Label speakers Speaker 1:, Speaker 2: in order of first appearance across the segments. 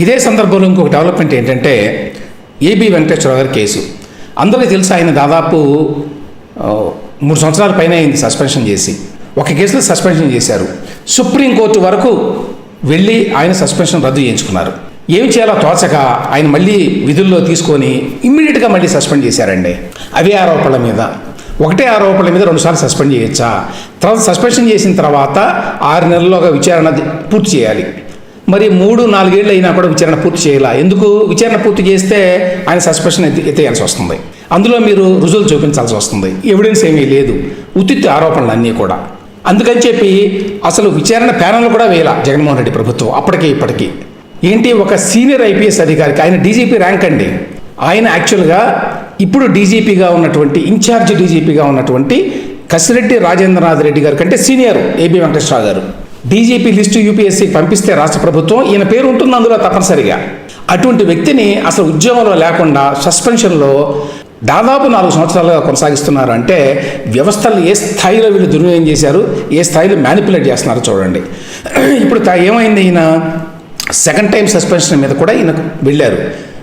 Speaker 1: ఇదే సందర్భంలో ఇంకొక డెవలప్మెంట్ ఏంటంటే ఏబి వెంకటేశ్వర గారి కేసు. అందరికీ తెలుసు ఆయన దాదాపు మూడు సంవత్సరాల పైన అయింది సస్పెన్షన్ చేసి. ఒక కేసులో సస్పెన్షన్ చేశారు. సుప్రీంకోర్టు వరకు వెళ్ళి ఆయన సస్పెన్షన్ రద్దు చేయించుకున్నారు. ఏం చేయాలో తోచక ఆయన మళ్ళీ విధుల్లో తీసుకొని ఇమ్మీడియట్గా మళ్ళీ సస్పెండ్ చేశారండి. అవే ఆరోపణల మీద. ఒకటే ఆరోపణల మీద రెండుసార్లు సస్పెండ్ చేయొచ్చా? తర్వాత సస్పెన్షన్ చేసిన తర్వాత ఆరు నెలల్లోగా విచారణ పూర్తి చేయాలి. మరి మూడు నాలుగేళ్ళు అయినా కూడా విచారణ పూర్తి చేయాలా? ఎందుకు? విచారణ పూర్తి చేస్తే ఆయన సస్పెన్షన్ ఎత్తేయాల్సి వస్తుంది. అందులో మీరు రుజువులు చూపించాల్సి వస్తుంది. ఎవిడెన్స్ ఏమీ లేదు. ఉత్తిత్తి ఆరోపణలు అన్నీ కూడా. అందుకని చెప్పి అసలు విచారణ ప్యానల్ కూడా వేయాల జగన్మోహన్ రెడ్డి ప్రభుత్వం అప్పటికి ఇప్పటికీ? ఏంటి ఒక సీనియర్ ఐపీఎస్ అధికారికి ఆయన డీజీపీ ర్యాంక్ అండి. ఆయన యాక్చువల్గా ఇప్పుడు డీజీపీగా ఉన్నటువంటి ఇన్ఛార్జ్ డీజీపీగా ఉన్నటువంటి కసిరెడ్డి రాజేంద్రనాథ్ రెడ్డి గారి కంటే సీనియర్ ఏబి వెంకటేశ్వర గారు. డీజీపీ లిస్టు యూపీఎస్సీ పంపిస్తే రాష్ట్ర ప్రభుత్వం ఈయన పేరు ఉంటుంది అందులో తప్పనిసరిగా. అటువంటి వ్యక్తిని అసలు ఉద్యోగంలో లేకుండా సస్పెన్షన్లో దాదాపు నాలుగు సంవత్సరాలుగా కొనసాగిస్తున్నారు అంటే వ్యవస్థలు ఏ స్థాయిలో వీళ్ళు దుర్వినియోగం చేశారు ఏ స్థాయిలో మ్యానిపులేట్ చేస్తున్నారో చూడండి. ఇప్పుడు ఏమైంది ఈయన? సెకండ్ టైం సస్పెన్షన్ మీద కూడా ఈయన వెళ్ళారు.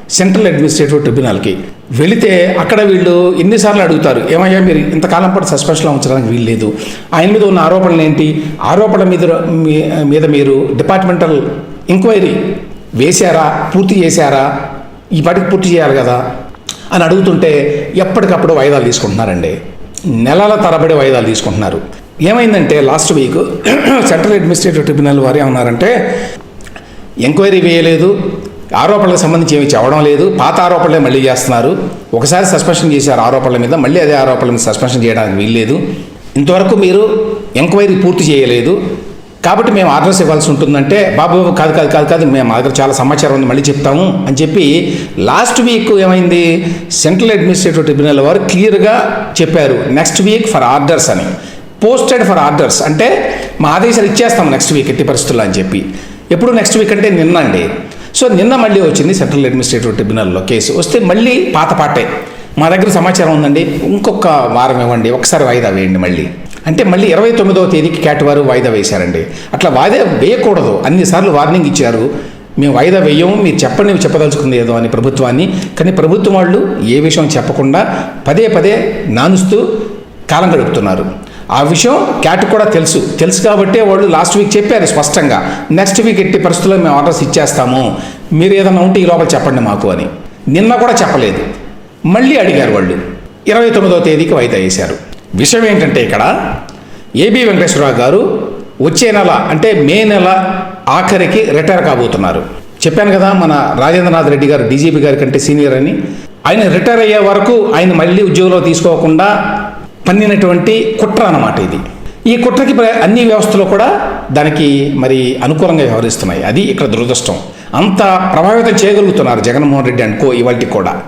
Speaker 1: సెంట్రల్ అడ్మినిస్ట్రేటివ్ ట్రిబ్యునల్కి. వెళితే అక్కడ వీళ్ళు ఎన్నిసార్లు అడుగుతారు ఏమయ్యా మీరు ఇంతకాలం పాటు సస్పెన్షన్లో ఉంచడానికి వీలు లేదు. ఆయన మీద ఉన్న ఆరోపణలు ఏంటి? ఆరోపణల మీద మీ- మీద మీరు డిపార్ట్మెంటల్ ఎంక్వైరీ వేశారా? పూర్తి చేశారా? ఈ పాటికి పూర్తి చేయాలి కదా? అని అడుగుతుంటే ఎప్పటికప్పుడు వాయిదాలు తీసుకుంటున్నారండి. నెలల తరబడి వాయిదాలు తీసుకుంటున్నారు. ఏమైందంటే last week central administrative tribunal వారు ఏమన్నారంటే ఎంక్వైరీ వేయలేదు ఆరోపణలకు సంబంధించి ఏమి చెప్పడం లేదు. పాత ఆరోపణలే మళ్ళీ చేస్తున్నారు. ఒకసారి సస్పెన్షన్ చేశారు ఆరోపణల మీద. మళ్ళీ అదే ఆరోపణల మీద సస్పెన్షన్ చేయడానికి వీల్లేదు. ఇంతవరకు మీరు ఎంక్వైరీ పూర్తి చేయలేదు. కాబట్టి మేము ఆర్డర్స్ ఇవ్వాల్సి ఉంటుందంటే బాబు కాదు కాదు కాదు కాదు మేము మా దగ్గర చాలా సమాచారం ఉంది మళ్ళీ చెప్తాము అని చెప్పి లాస్ట్ వీక్ ఏమైంది? సెంట్రల్ అడ్మినిస్ట్రేటివ్ ట్రిబ్యునల్ వారు క్లియర్గా చెప్పారు నెక్స్ట్ వీక్ ఫర్ ఆర్డర్స్ అని. పోస్టెడ్ ఫర్ ఆర్డర్స్ అంటే మా ఆదేశాలు ఇచ్చేస్తాం నెక్స్ట్ వీక్ ఎట్టి పరిస్థితుల్లో అని చెప్పి. ఎప్పుడు నెక్స్ట్ వీక్ అంటే నిన్న అండి సో నిన్న మళ్ళీ వచ్చింది సెంట్రల్ అడ్మినిస్ట్రేటివ్ ట్రిబ్యునల్లో కేసు. వస్తే మళ్ళీ పాత పాటే. మా దగ్గర సమాచారం ఉందండి. ఇంకొక వారం ఇవ్వండి. ఒకసారి వాయిదా వేయండి మళ్ళీ. అంటే మళ్ళీ ఇరవై తొమ్మిదవ తేదీకి క్యాట్ వారు వాయిదా వేశారండి. అట్లా వాయిదా వేయకూడదు. అన్నిసార్లు వార్నింగ్ ఇచ్చారు. మేము వాయిదా వేయము. మీరు చెప్పండి చెప్పదలుచుకుంది ఏదో అని ప్రభుత్వాన్ని. కానీ ప్రభుత్వం వాళ్ళు ఏ విషయం చెప్పకుండా పదే పదే నానుస్తూ కాలం గడుపుతున్నారు. ఆ విషయం క్యాట్ కూడా తెలుసు. తెలుసు కాబట్టే వాళ్ళు లాస్ట్ వీక్ చెప్పారు స్పష్టంగా. నెక్స్ట్ వీక్ ఎట్టి పరిస్థితుల్లో మేము ఆర్డర్స్ ఇచ్చేస్తాము. మీరు ఏదైనా ఉంటే ఈ లోపల చెప్పండి మాకు అని. నిన్న కూడా చెప్పలేదు. మళ్ళీ అడిగారు వాళ్ళు. ఇరవై తొమ్మిదవ తేదీకి వాయిదా వేశారు. విషయం ఏంటంటే ఇక్కడ ఏబి వెంకటేశ్వరరావు గారు వచ్చే నెల అంటే మే నెల ఆఖరికి రిటైర్ కాబోతున్నారు. చెప్పాను కదా మన రాజేంద్రనాథ్ రెడ్డి గారు డీజీపీ గారి కంటే సీనియర్ అని. ఆయన రిటైర్ అయ్యే వరకు ఆయన మళ్ళీ ఉద్యోగంలో తీసుకోకుండా పన్నినటువంటి కుట్ర అన్నమాట ఇది. ఈ కుట్రకి ప్ర- అన్ని వ్యవస్థలు కూడా దానికి మరి అనుకూలంగా వ్యవహరిస్తున్నాయి. అది ఇక్కడ దురదృష్టం. అంత ప్రభావితం చేయగలుగుతున్నారు జగన్మోహన్ రెడ్డి అనుకో ఇవాళకి కూడా.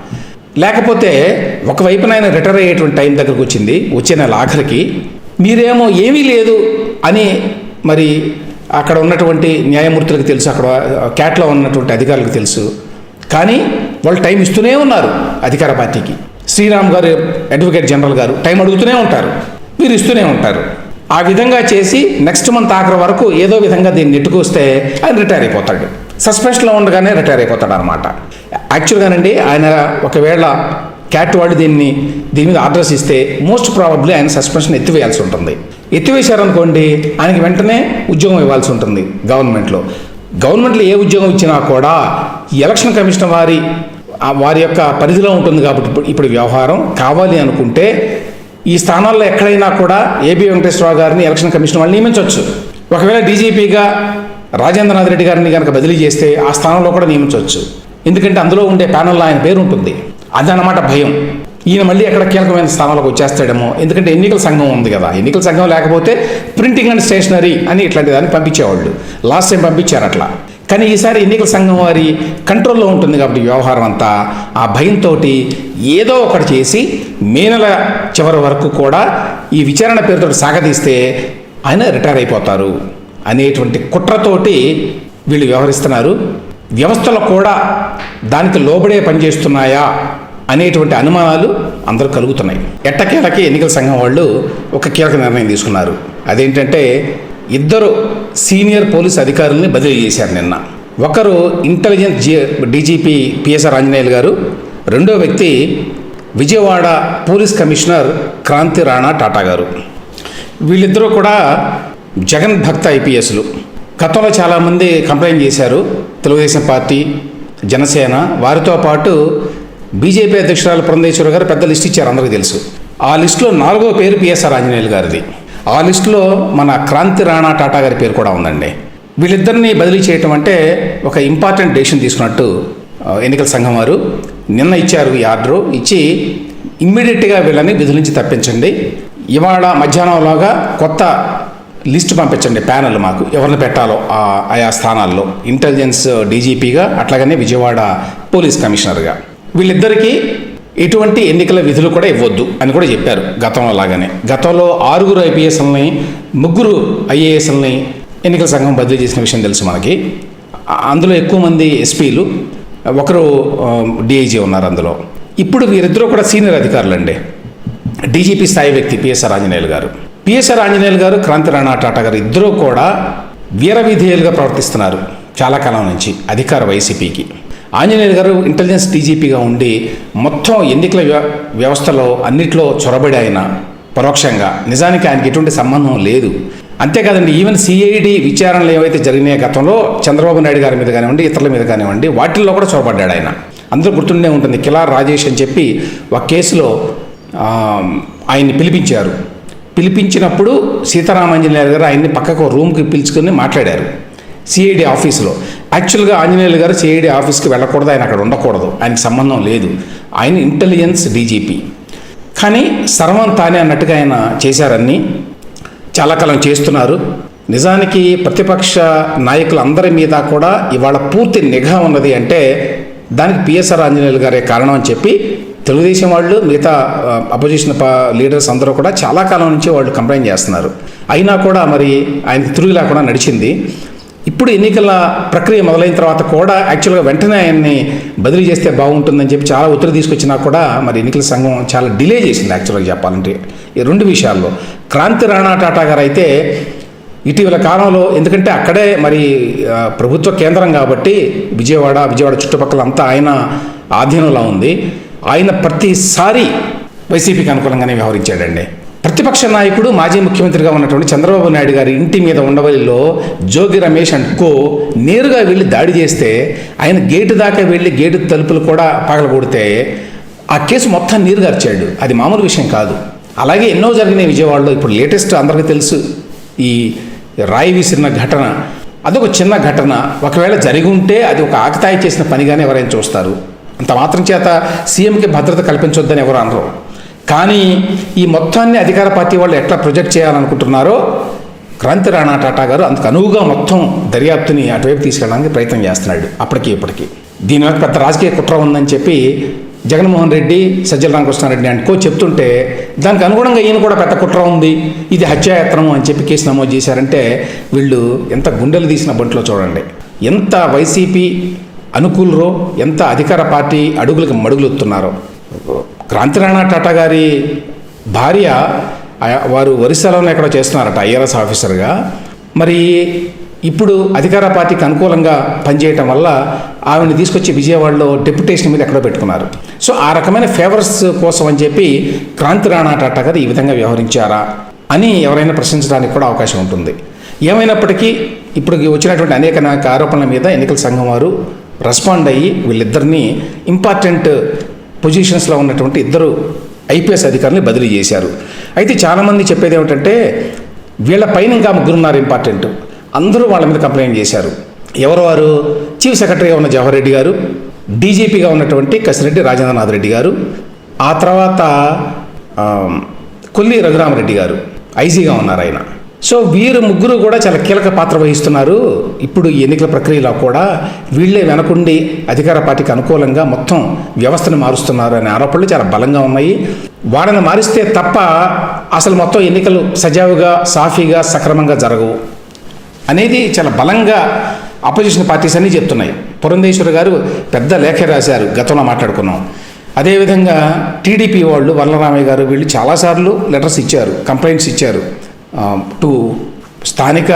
Speaker 1: లేకపోతే ఒకవైపున ఆయన రిటైర్ అయ్యేటువంటి టైం దగ్గరకు వచ్చింది వచ్చే నెల ఆఖరికి మీరేమో ఏమీ లేదు అని మరి అక్కడ ఉన్నటువంటి న్యాయమూర్తులకు తెలుసు అక్కడ క్యాట్లో ఉన్నటువంటి అధికారులకు తెలుసు. కానీ వాళ్ళు టైం ఇస్తూనే ఉన్నారు అధికార పార్టీకి. శ్రీరామ్ గారు అడ్వకేట్ జనరల్ గారు టైం అడుగుతూనే ఉంటారు. మీరు ఇస్తూనే ఉంటారు. ఆ విధంగా చేసి నెక్స్ట్ మంత్ ఆఖరి వరకు ఏదో విధంగా దీన్ని నెట్టుకొస్తే ఆయన రిటైర్ అయిపోతాడు. సస్పెన్షన్లో ఉండగానే రిటైర్ అయిపోతాడు అనమాట యాక్చువల్గానండి ఆయన ఒకవేళ క్యాట్ వాళ్ళు దీన్ని దీని మీద ఆర్డర్స్ ఇస్తే మోస్ట్ ప్రాబబ్లీ ఆయన సస్పెన్షన్ ఎత్తివేయాల్సి ఉంటుంది. ఎత్తివేశారనుకోండి ఆయనకి వెంటనే ఉద్యోగం ఇవ్వాల్సి ఉంటుంది గవర్నమెంట్లో. గవర్నమెంట్లో ఏ ఉద్యోగం ఇచ్చినా కూడా ఎలక్షన్ కమిషన్ వారి వారి యొక్క పరిధిలో ఉంటుంది కాబట్టి ఇప్పుడు- ఇప్పుడు వ్యవహారం. కావాలి అనుకుంటే ఈ స్థానాల్లో ఎక్కడైనా కూడా ఏబి వెంకటేశ్వరరావు గారిని ఎలక్షన్ కమిషన్ వాళ్ళు నియమించవచ్చు. ఒకవేళ డీజీపీగా రాజేంద్రనాథ్ రెడ్డి గారిని కనుక బదిలీ చేస్తే ఆ స్థానంలో కూడా నియమించవచ్చు. ఎందుకంటే అందులో ఉండే ప్యానల్లో ఆయన పేరు ఉంటుంది. అదనమాట భయం. ఈయన మళ్ళీ ఎక్కడ కీలకమైన స్థానాలకు వచ్చేస్తాడేమో. ఎందుకంటే ఎన్నికల సంఘం ఉంది కదా. ఎన్నికల సంఘం లేకపోతే ప్రింటింగ్ అండ్ స్టేషనరీ అని ఇట్లాంటి దాన్ని పంపించేవాళ్ళు. లాస్ట్ టైం పంపించారు అట్లా. కానీ ఈసారి ఎన్నికల సంఘం వారి కంట్రోల్లో ఉంటుంది కాబట్టి వ్యవహారం అంతా. ఆ భయంతో ఏదో ఒకటి చేసి మే నెల చివరి వరకు కూడా ఈ విచారణ పేరుతో సాగదీస్తే ఆయన రిటైర్ అయిపోతారు అనేటువంటి కుట్రతోటి వీళ్ళు వ్యవహరిస్తున్నారు. వ్యవస్థలు కూడా దానికి లోబడే పనిచేస్తున్నాయా అనేటువంటి అనుమానాలు అందరూ కలుగుతున్నాయి. ఎట్టకేలకి ఎన్నికల సంఘం వాళ్ళు ఒక కీలక నిర్ణయం తీసుకున్నారు. అదేంటంటే ఇద్దరు సీనియర్ పోలీస్ అధికారుల్ని బదిలీ చేశారు నిన్న. ఒకరు ఇంటెలిజెన్స్ డీజీపీ పిఎస్ఆర్ ఆంజనేయులు గారు రెండో వ్యక్తి విజయవాడ పోలీస్ కమిషనర్ క్రాంతి రాణా టాటా గారు. వీళ్ళిద్దరూ కూడా జగన్ భక్త ఐపీఎస్లు. గతంలో చాలామంది కంప్లైంట్ చేశారు. తెలుగుదేశం పార్టీ జనసేన వారితో పాటు బీజేపీ అధ్యక్షురాలు పురంధేశ్వర గారు పెద్ద లిస్ట్ ఇచ్చారు అందరికీ తెలుసు. ఆ లిస్టులో నాలుగో పేరు పిఎస్ఆర్ ఆంజనేయులు గారిది. ఆ లిస్టులో మన క్రాంతి రాణా టాటా గారి పేరు కూడా ఉందండి. వీళ్ళిద్దరిని బదిలీ చేయటం అంటే ఒక ఇంపార్టెంట్ డెసిషన్ తీసుకున్నట్టు ఎన్నికల సంఘం వారు నిన్న ఇచ్చారు ఈ ఆర్డరు. ఇచ్చి ఇమ్మీడియట్గా వీళ్ళని విధుల నుంచి తప్పించండి. ఇవాళ మధ్యాహ్నంలోగా కొత్త లిస్ట్ పంపించండి ప్యానల్ మాకు. ఎవరిని పెట్టాలో ఆ ఆయా స్థానాల్లో. ఇంటెలిజెన్స్ డీజీపీగా అట్లాగనే విజయవాడ పోలీస్ కమిషనర్గా. వీళ్ళిద్దరికీ ఎటువంటి ఎన్నికల విధులు కూడా ఇవ్వద్దు అని కూడా చెప్పారు గతంలో లాగానే గతంలో ఆరుగురు ఐపీఎస్ఎల్ని ముగ్గురు ఐఏఎస్ఎల్ని ఎన్నికల సంఘం బదిలీ చేసిన విషయం తెలుసు మనకి. అందులో ఎక్కువ మంది ఎస్పీలు ఒకరు డిఐజీ ఉన్నారు అందులో. ఇప్పుడు వీరిద్దరూ కూడా సీనియర్ అధికారులు అండి డీజీపీ స్థాయి వ్యక్తి పిఎస్ఆర్ ఆంజనేయులు గారు. పిఎస్ఆర్ ఆంజనేయులు గారు క్రాంతి రాణా టాటా గారు ఇద్దరూ కూడా వీర విధేయులుగా ప్రవర్తిస్తున్నారు చాలా కాలం నుంచి అధికార వైసీపీకి. ఆంజనేయులు గారు ఇంటెలిజెన్స్ డీజీపీగా ఉండి మొత్తం ఎన్నికల వ్యవస్థలో అన్నిట్లో చొరబడి ఆయన పరోక్షంగా. నిజానికి ఆయనకి ఎటువంటి సంబంధం లేదు. అంతేకాదండి ఈవెన్ సిఐడి విచారణలు ఏవైతే జరిగినాయి గతంలో చంద్రబాబు నాయుడు గారి మీద కానివ్వండి ఇతరుల మీద కానివ్వండి వాటిల్లో కూడా చొరబడ్డాడు ఆయన. అందరూ గుర్తుండే ఉంటుంది కిలార్ రాజేష్ అని చెప్పి ఒక కేసులో ఆయన్ని పిలిపించారు. పిలిపించినప్పుడు సీతారామాంజనేయులు గారు ఆయన్ని పక్కకు రూమ్కి పిలుచుకొని మాట్లాడారు. సిఐడి ఆఫీసులో. యాక్చువల్గా ఆంజనేయులు గారు సిఐడి ఆఫీస్కి వెళ్ళకూడదు ఆయన అక్కడ ఉండకూడదు. ఆయన సంబంధం లేదు. ఆయన ఇంటెలిజెన్స్ డీజీపీ. కానీ సర్వం తానే అన్నట్టుగా ఆయన చేశారని చాలా కాలం చేస్తున్నారు. నిజానికి ప్రతిపక్ష నాయకులందరి మీద కూడా ఇవాళ పూర్తి నిఘా ఉన్నది అంటే దానికి పిఎస్ఆర్ ఆంజనేయులు గారే కారణం అని చెప్పి తెలుగుదేశం వాళ్ళు మిగతా అపోజిషన్ లీడర్స్ అందరూ కూడా చాలా కాలం నుంచి వాళ్ళు కంప్లైంట్ చేస్తున్నారు. అయినా కూడా మరి ఆయన తిరుగులా కూడా నడిచింది. ఇప్పుడు ఎన్నికల ప్రక్రియ మొదలైన తర్వాత కూడా యాక్చువల్గా వెంటనే ఆయన్ని బదిలీ చేస్తే బాగుంటుందని చెప్పి చాలా ఒత్తిడి తీసుకొచ్చినా కూడా మరి ఎన్నికల సంఘం చాలా డిలే చేసింది యాక్చువల్గా చెప్పాలంటే. ఈ రెండు విషయాల్లో. క్రాంతి రాణా టాటా గారు అయితే ఇటీవల కాలంలో ఎందుకంటే అక్కడే మరి ప్రభుత్వ కేంద్రం కాబట్టి విజయవాడ విజయవాడ చుట్టుపక్కల అంతా ఆయన ఆధీనంలో ఉంది. ఆయన ప్రతిసారి వైసీపీకి అనుకూలంగానే వ్యవహరించాడండి. ప్రతిపక్ష నాయకుడు మాజీ ముఖ్యమంత్రిగా ఉన్నటువంటి చంద్రబాబు నాయుడు గారి ఇంటి మీద ఉండవల్లిలో జోగి రమేష్ అండ్ కో నేరుగా వెళ్ళి దాడి చేస్తే ఆయన గేటు దాకా వెళ్ళి గేటు తలుపులు కూడా పగలగొడితే ఆ కేసు మొత్తం నీరు గార్చాడు. అది మామూలు విషయం కాదు. అలాగే ఎన్నో జరిగిన విజయవాడలో. ఇప్పుడు లేటెస్ట్ అందరికీ తెలుసు ఈ రాయి విసిరిన ఘటన. అదొక చిన్న ఘటన. ఒకవేళ జరిగి ఉంటే అది ఒక ఆకతాయి చేసిన పనిగానే ఎవరైనా చూస్తారు. అంత మాత్రం చేత సీఎంకి భద్రత కల్పించొద్దని ఎవరు అనరు. కానీ ఈ మొత్తాన్ని అధికార పార్టీ వాళ్ళు ఎట్లా ప్రొజెక్ట్ చేయాలనుకుంటున్నారో క్రాంతి రాణా టాటా గారు అందుకు అనువుగా మొత్తం దర్యాప్తుని అటువైపు తీసుకెళ్ళడానికి ప్రయత్నం చేస్తున్నాడు అప్పటికి ఇప్పటికి. దీని వెనక పెద్ద రాజకీయ కుట్ర ఉందని చెప్పి జగన్మోహన్ రెడ్డి సజ్జల రామకృష్ణారెడ్డి అనుకో చెప్తుంటే దానికి అనుగుణంగా ఈయన కూడా పెద్ద కుట్ర ఉంది. ఇది హత్యాయత్నము అని చెప్పి కేసు నమోదు చేశారంటే వీళ్ళు ఎంత గుండెలు తీసిన బంట్లో చూడండి. ఎంత వైసీపీ అనుకూలరో ఎంత అధికార పార్టీ అడుగులకు మడుగులుతున్నారో క్రాంతి రాణా టాటా గారి భార్య వారు ఒరిస్సాలోనే ఎక్కడో చేస్తున్నారట ఐఆర్ఎస్ ఆఫీసర్గా. మరి ఇప్పుడు అధికార పార్టీకి అనుకూలంగా పనిచేయటం వల్ల ఆవిడని తీసుకొచ్చి విజయవాడలో డెప్యుటేషన్ మీద ఎక్కడో పెట్టుకున్నారు. సో ఆ రకమైన ఫేవర్స్ కోసం అని చెప్పి క్రాంతి రాణా టాటా గారు ఈ విధంగా వ్యవహరించారా అని ఎవరైనా ప్రశ్నించడానికి కూడా అవకాశం ఉంటుంది. ఏమైనప్పటికీ ఇప్పుడు వచ్చినటువంటి అనేక ఆరోపణల మీద ఎన్నికల సంఘం వారు రెస్పాండ్ అయ్యి వీళ్ళిద్దరిని ఇంపార్టెంట్ పొజిషన్స్లో ఉన్నటువంటి ఇద్దరు ఐపీఎస్ అధికారులు బదిలీ చేశారు. అయితే చాలామంది చెప్పేది ఏమిటంటే వీళ్ళ పైన ఇంకా ముగ్గురున్నారు ఇంపార్టెంట్. అందరూ వాళ్ళ మీద కంప్లైంట్ చేశారు. ఎవరు వారు? చీఫ్ సెక్రటరీగా ఉన్న జవహర్ రెడ్డి గారు డీజీపీగా ఉన్నటువంటి కసిరెడ్డి రాజేంద్రనాథ్ రెడ్డి గారు ఆ తర్వాత కొల్లి రఘురామరెడ్డి గారు ఐజీగా ఉన్నారు ఆయన. సో వీరు ముగ్గురు కూడా చాలా కీలక పాత్ర వహిస్తున్నారు. ఇప్పుడు ఈ ఎన్నికల ప్రక్రియలో కూడా వీళ్ళే వెనకుండి అధికార పార్టీకి అనుకూలంగా మొత్తం వ్యవస్థను మారుస్తున్నారు అనే ఆరోపణలు చాలా బలంగా ఉన్నాయి. వాళ్ళని మారిస్తే తప్ప అసలు మొత్తం ఎన్నికలు సజావుగా సాఫీగా సక్రమంగా జరగవు అనేది చాలా బలంగా అపోజిషన్ పార్టీస్ అన్నీ చెప్తున్నాయి. పురంధేశ్వర గారు పెద్ద లేఖ రాశారు గతంలో మాట్లాడుకున్నాం. అదేవిధంగా టీడీపీ వాళ్ళు వల్లరామయ్య గారు వీళ్ళు చాలాసార్లు లెటర్స్ ఇచ్చారు కంప్లైంట్స్ ఇచ్చారు. టు స్థానిక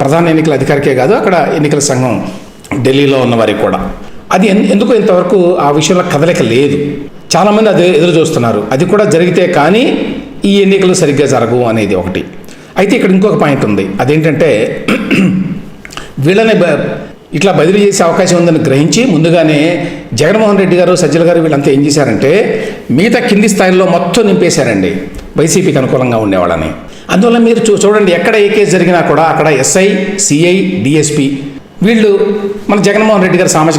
Speaker 1: ప్రధాన ఎన్నికల అధికారికే కాదు అక్కడ ఎన్నికల సంఘం ఢిల్లీలో ఉన్న వారికి కూడా. అది ఎన్- ఎందుకో ఇంతవరకు ఆ విషయంలో కదలిక లేదు? చాలామంది అది ఎదురు చూస్తున్నారు. అది కూడా జరిగితే కానీ ఈ ఎన్నికలు సరిగ్గా జరగవు అనేది ఒకటి. అయితే ఇక్కడ ఇంకొక పాయింట్ ఉంది. అదేంటంటే వీళ్ళని బ- ఇట్లా బదిలీ చేసే అవకాశం ఉందని గ్రహించి ముందుగానే జగన్మోహన్ రెడ్డి గారు సజ్జల గారు వీళ్ళంతా ఏం చేశారంటే మిగతా కింది స్థాయిలో మొత్తం నింపేశారండి. వైసీపీకి అనుకూలంగా ఉండేవాళ్ళని. అందువల్ల మీరు చూ చూడండి ఎక్కడ ఏ కేసు జరిగినా కూడా అక్కడ ఎస్ఐ సిఐ డిఎస్పి వీళ్ళు మన జగన్మోహన్ రెడ్డి గారు సామాజిక